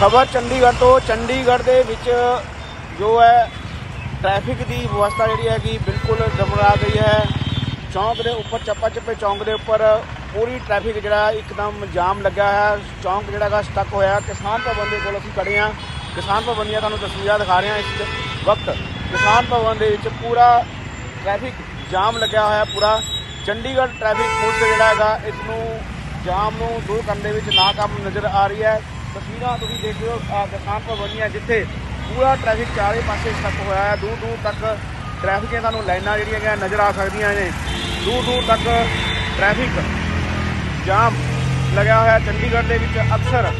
ਖਬਰ ਚੰਡੀਗੜ੍ਹ ਤੋਂ। ਚੰਡੀਗੜ੍ਹ ਦੇ ਵਿੱਚ ਜੋ ਹੈ ਟ੍ਰੈਫਿਕ ਦੀ ਵਿਵਸਥਾ ਜਿਹੜੀ ਹੈਗੀ ਬਿਲਕੁਲ ਡਮਰਾ ਗਈ ਹੈ। ਚੌਂਕ ਦੇ ਉੱਪਰ, ਚੱਪਾ ਚੱਪੇ ਚੌਂਕ ਦੇ ਉੱਪਰ ਪੂਰੀ ਟ੍ਰੈਫਿਕ ਜਿਹੜਾ ਇੱਕਦਮ ਜਾਮ ਲੱਗਾ ਹੈ। ਚੌਂਕ ਜਿਹੜਾ ਹੈਗਾ ਸਟਕ ਹੋਇਆ। ਕਿਸਾਨ ਭਵਨ ਦੇ ਕੋਲ ਅਸੀਂ ਖੜੇ ਹਾਂ। ਕਿਸਾਨ ਭਵਨ ਦੀਆਂ ਤੁਹਾਨੂੰ ਤਸਵੀਰਾਂ ਦਿਖਾ ਰਹੇ ਹਾਂ ਇਸ ਵਕਤ। ਕਿਸਾਨ ਭਵਨ ਦੇ ਵਿੱਚ ਪੂਰਾ ਟ੍ਰੈਫਿਕ ਜਾਮ ਲੱਗਿਆ ਹੋਇਆ, ਪੂਰਾ। ਚੰਡੀਗੜ੍ਹ ਟ੍ਰੈਫਿਕ ਪੁਲਿਸ ਜਿਹੜਾ ਹੈਗਾ, ਇਸ ਨੂੰ ਜਾਮ ਨੂੰ ਦੂਰ ਕਰਨ ਦੇ ਵਿੱਚ ਨਾਕਾਮ ਨਜ਼ਰ ਆ ਰਹੀ ਹੈ। ਤਸਵੀਰਾਂ ਤੁਸੀਂ ਦੇਖ ਰਹੇ ਹੋ ਕਿਸਾਨ ਭਵਨ ਜਿੱਥੇ ਪੂਰਾ ਟ੍ਰੈਫਿਕ ਚਾਰੇ ਪਾਸੇ ਸਟਕ ਹੋਇਆ ਹੈ। ਦੂਰ ਦੂਰ ਤੱਕ ਟ੍ਰੈਫਿਕ ਦੀਆਂ ਤੁਹਾਨੂੰ ਲਾਈਨਾਂ ਜਿਹੜੀਆਂ ਹੈਗੀਆਂ ਨਜ਼ਰ ਆ ਸਕਦੀਆਂ ਨੇ। ਦੂਰ ਦੂਰ ਤੱਕ ਟ੍ਰੈਫਿਕ ਜਾਮ ਲੱਗਿਆ ਹੋਇਆ ਚੰਡੀਗੜ੍ਹ ਦੇ ਵਿੱਚ ਅਕਸਰ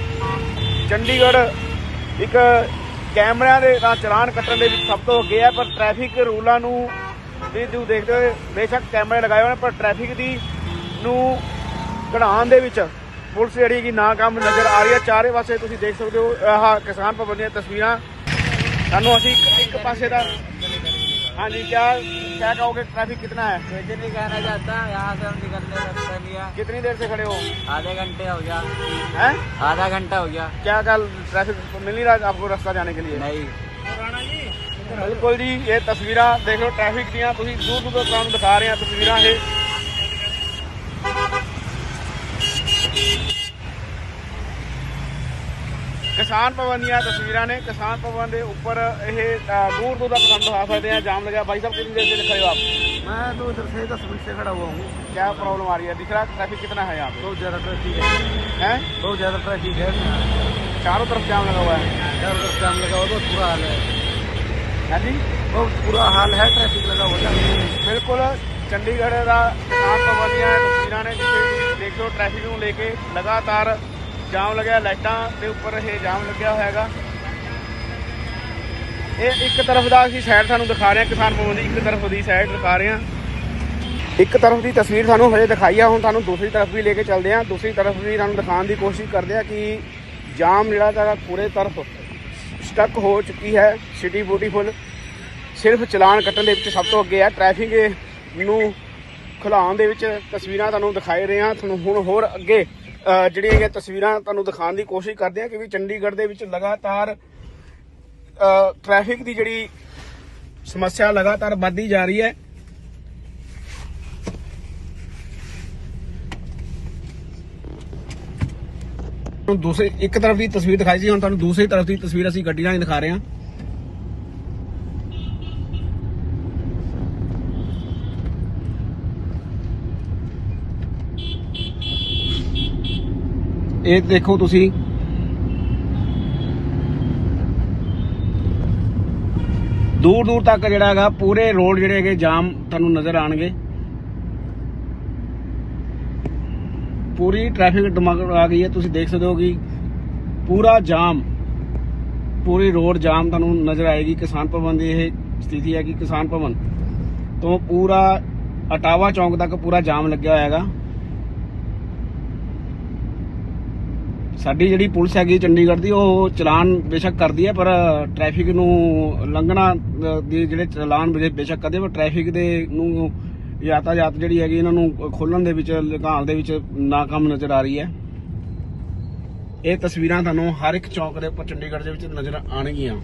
ਚੰਡੀਗੜ੍ਹ ਇੱਕ ਕੈਮਰਿਆਂ ਦੇ ਨਾਲ ਚਲਾਨ ਕੱਟਣ ਦੇ ਵਿੱਚ ਸਭ ਤੋਂ ਅੱਗੇ ਹੈ, ਪਰ ਟ੍ਰੈਫਿਕ ਰੂਲਾਂ ਨੂੰ ਵੀ ਤੁਸੀਂ ਦੇਖਦੇ ਹੋ ਬੇਸ਼ੱਕ ਕੈਮਰੇ ਲਗਾਏ ਹੋਏ ਨੇ, ਪਰ ਟ੍ਰੈਫਿਕ ਦੀ ਨੂੰ ਕਢਾਉਣ ਦੇ ਵਿੱਚ ਪੁਲਿਸ ਜਿਹੜੀ ਕਿ ਨਾਕਾਮ ਨਜ਼ਰ ਆ ਰਹੀ ਹੈ ਚਾਰੇ ਪਾਸੇ ਤੁਸੀਂ ਦੇਖ ਸਕਦੇ ਹੋ ਆਹ ਕਿਸਾਨ ਭਵਨ ਦੀਆਂ ਤਸਵੀਰਾਂ ਸਾਨੂੰ ਅਸੀਂ ਇੱਕ- ਇੱਕ ਪਾਸੇ ਦਾ ਹਾਂਜੀ ਕਿਆ ਕਿਆ ਕਹੋਗੇ ट्रैफिक कितना है कुछ नहीं कहना चाहता यहाँ से हम निकलने रास्ता लिया कितनी देर से खड़े हो आधे घंटे हो गया हैं आधा घंटा हो गया क्या कल ट्रैफिक मिल नहीं रहा आपको रास्ता जाने के लिए नहीं ਬਿਲਕੁਲ ਜੀ ਇਹ ਤਸਵੀਰਾਂ ਦੇਖ ਲਓ ਟ੍ਰੈਫਿਕ ਦੀਆਂ ਤੁਸੀਂ ਦੂਰ ਦੂਰ ਤੋਂ ਤੁਹਾਨੂੰ ਦਿਖਾ ਰਹੇ ਹਾਂ ਕਿਸਾਨ ਭਵਨ ਦੀਆਂ ਤਸਵੀਰਾਂ ਨੇ ਕਿਸਾਨ ਭਵਨ ਦੇ ਉੱਪਰ ਇਹ ਅ, ਦੂਰ ਦੂਰ ਤੱਕ ਤੁਹਾਨੂੰ ਦਿਖਾ ਸਕਦੇ ਆ ਜਾਮ लगा भाई साहब कितनी देर से खड़े हो आप मैं तो उधर से दस मिनट से खड़ा हुआ हूँ क्या प्रॉब्लम आ रही है दिख रहा है ट्रैफिक कितना है यहाँ बहुत ज़्यादा ट्रैफिक है पे हैं बहुत ज़्यादा ट्रैफिक है चारों तरफ जाम लगा हुआ है चारों तरफ जाम लगा हुआ बहुत बुरा हाल है है जी बहुत बुरा हाल है ट्रैफिक लगा हुआ है ਬਿਲਕੁਲ ਚੰਡੀਗੜ੍ਹ ਦਾ ਕਿਸਾਨ ਭਵਨ ਦੀਆਂ ਤਸਵੀਰਾਂ ਨੇ ਜਿੱਥੇ ਤੁਸੀਂ ਦੇਖ ਲਓ ਟ੍ਰੈਫਿਕ ਨੂੰ ਲੈ ਕੇ ਲਗਾਤਾਰ ਜਾਮ ਲੱਗਿਆ, ਲਾਈਟਾਂ ਦੇ ਉੱਪਰ ਇਹ ਜਾਮ ਲੱਗਿਆ ਹੋਇਆ ਹੈਗਾ ਇਹ ਇੱਕ ਤਰਫ ਦਾ ਅਸੀਂ ਸਾਈਡ ਤੁਹਾਨੂੰ ਦਿਖਾ ਰਹੇ ਹਾਂ, ਕਿਸਾਨ ਭਵਨ ਦੀ ਇੱਕ ਤਰਫ ਦੀ ਸਾਈਡ ਦਿਖਾ ਰਹੇ ਹਾਂ। ਇੱਕ ਤਰਫ ਦੀ ਤਸਵੀਰ ਤੁਹਾਨੂੰ ਹਜੇ ਦਿਖਾਈ ਆ, ਹੁਣ ਤੁਹਾਨੂੰ ਦੂਸਰੀ ਤਰਫ ਵੀ ਲੈ ਕੇ ਚੱਲਦੇ ਹਾਂ। ਦੂਸਰੀ ਤਰਫ ਵੀ ਤੁਹਾਨੂੰ ਦਿਖਾਉਣ ਦੀ ਕੋਸ਼ਿਸ਼ ਕਰਦੇ ਆ ਕਿ ਜਾਮ ਜਿਹੜਾ ਹੈਗਾ ਪੂਰੇ ਤਰਫ ਸਟਕ ਹੋ ਚੁੱਕੀ ਹੈ ਸਿਟੀ ਬਿਊਟੀਫੁਲ ਸਿਰਫ ਚਲਾਨ ਕੱਟਣ ਦੇ ਵਿੱਚ ਸਭ ਤੋਂ ਅੱਗੇ ਹੈ ਟ੍ਰੈਫਿਕ ਨੂੰ ਖੁਲਾਉਣ ਦੇ ਵਿੱਚ ਤਸਵੀਰਾਂ ਤੁਹਾਨੂੰ ਦਿਖਾਈ ਰਹੇ ਹਾਂ। ਤੁਹਾਨੂੰ ਹੁਣ ਹੋਰ ਅੱਗੇ ਜਿਹੜੀਆਂ ਹੈਗੀਆਂ ਤਸਵੀਰਾਂ ਤੁਹਾਨੂੰ ਦਿਖਾਉਣ ਦੀ ਕੋਸ਼ਿਸ਼ ਕਰਦੇ ਹਾਂ ਕਿਉਂਕਿ ਚੰਡੀਗੜ੍ਹ ਦੇ ਵਿੱਚ ਲਗਾਤਾਰ ਟ੍ਰੈਫਿਕ ਦੀ ਜਿਹੜੀ ਸਮੱਸਿਆ ਲਗਾਤਾਰ ਵੱਧਦੀ ਜਾ ਰਹੀ ਹੈ। ਹੁਣ ਦੂਸਰੀ, ਇੱਕ ਤਰਫ ਦੀ ਤਸਵੀਰ ਦਿਖਾਈ ਸੀ, ਹੁਣ ਤੁਹਾਨੂੰ ਦੂਸਰੀ ਤਰਫ ਦੀ ਤਸਵੀਰ ਅਸੀਂ ਗੱਡੀ ਨਾਲ ਦਿਖਾ ਰਹੇ ਹਾਂ। ਇਹ ਦੇਖੋ ਤੁਸੀਂ। ਦੂਰ ਦੂਰ ਤੱਕ ਜਿਹੜਾ ਹੈਗਾ, ਪੂਰੇ ਰੋਡ ਜਿਹੜੇ ਹੈਗੇ ਜਾਮ ਤੁਹਾਨੂੰ ਨਜ਼ਰ ਆਣਗੇ ਪੂਰੀ ਟ੍ਰੈਫਿਕ ਡਮਕ ਆ ਗਈ ਹੈ, ਤੁਸੀਂ ਦੇਖ ਸਕਦੇ ਹੋ ਕਿ ਪੂਰਾ ਜਾਮ, ਪੂਰੀ ਰੋਡ ਜਾਮ ਤੁਹਾਨੂੰ ਨਜ਼ਰ ਆਏਗੀ। ਕਿਸਾਨ ਭਵਨ ਦੀ ਇਹ ਸਥਿਤੀ ਹੈ ਕਿ ਕਿਸਾਨ ਭਵਨ ਤੋਂ ਪੂਰਾ ਅਟਾਵਾ ਚੌਂਕ ਤੱਕ ਪੂਰਾ ਜਾਮ ਲੱਗਿਆ ਹੋਇਆ ਹੈਗਾ। ਸਾਡੀ ਜਿਹੜੀ ਪੁਲਿਸ ਹੈਗੀ ਚੰਡੀਗੜ੍ਹ ਦੀ ਉਹ ਚਲਾਨ ਬੇਸ਼ੱਕ ਕਰਦੀ ਹੈ ਪਰ ਟ੍ਰੈਫਿਕ ਨੂੰ ਲੰਘਣਾ ਅ, ਦੇ ਜਿਹੜੇ ਚਲਾਨ ਬੇ- ਬੇਸ਼ੱਕ ਕਰਦੇ ਪਰ ਟ੍ਰੈਫਿਕ ਦੇ ਨੂੰ ਯਾਤਾਯਾਤ ਜਿਹੜੀ ਹੈਗੀ ਇਹਨਾਂ ਨੂੰ ਖੋਲਣ ਦੇ ਵਿੱਚ ਲਗਾਉਣ ਦੇ ਵਿੱਚ ਨਾਕਾਮ ਨਜ਼ਰ ਆ ਰਹੀ ਹੈ। ਇਹ ਤਸਵੀਰਾਂ ਤੁਹਾਨੂੰ ਹਰ ਇੱਕ ਚੌਂਕ ਦੇ ਉੱਪਰ ਚੰਡੀਗੜ੍ਹ ਦੇ ਵਿੱਚ ਨਜ਼ਰ ਆਣਗੀਆਂ